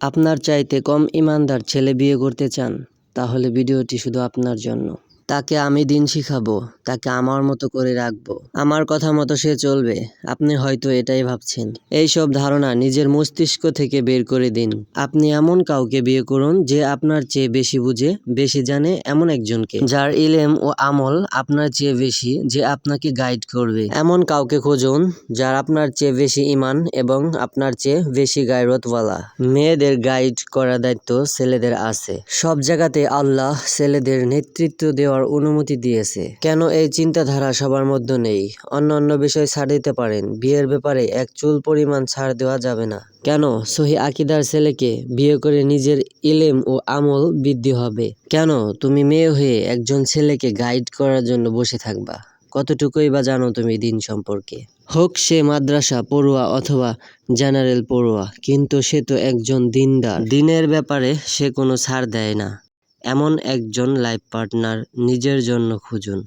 আপনার চাইতে কম ইমানদার ছেলে বিয়ে করতে চান তাহলে ভিডিওটি শুধু আপনার জন্য। তাকে আমি দিন শিখাবো, তাকে আমার মতো করে রাখব। আমার কথা মতো সে চলবে, আপনি হয়তো এটাই ভাবছেন। এইসব ধারণা নিজের মস্তিষ্ক থেকে বের করে দিন। আপনি এমন কাউকে বিয়ে করুন যে আপনার চেয়ে বেশি বুঝে, বেশি জানে এমন একজনকে। যার ইলেম ও আমল আপনার চেয়ে বেশি যে আপনাকে গাইড করবে। এমন কাউকে খুঁজুন যার আপনার চেয়ে বেশি ইমান এবং আপনার চেয়ে বেশি গায়রতওয়ালা। মেয়েদের গাইড করার দায়িত্ব ছেলেদের আছে। সব জায়গাতে আল্লাহ ছেলেদের নেতৃত্ব দেওয়ার অনুমতি দিয়েছে। কেন এই চিন্তাধারা সবার মধ্যে নেই? অন্য অন্য বিষয় ছাড় দিতে পারেন। বিয়ের ব্যাপারে এক চুল পরিমাণ ছাড় দেওয়া যাবে না। কেন? সহি আকিদার ছেলেকে বিয়ে করে নিজের ইলেম ও আমল বৃদ্ধি হবে। কেন? তুমি মেয়ে হয়ে একজন ছেলেকে গাইড করার জন্য বসে থাকবা। কতটুকুই বা জানো তুমি দিন সম্পর্কে? হোক সে মাদ্রাসা পড়ুয়া অথবা জেনারেল পড়ুয়া, কিন্তু সে তো একজন দিনদার। দিনের ব্যাপারে সে কোনো ছাড় দেয় না। এমন একজন লাইফ পার্টনার নিজের জন্য খুঁজুন।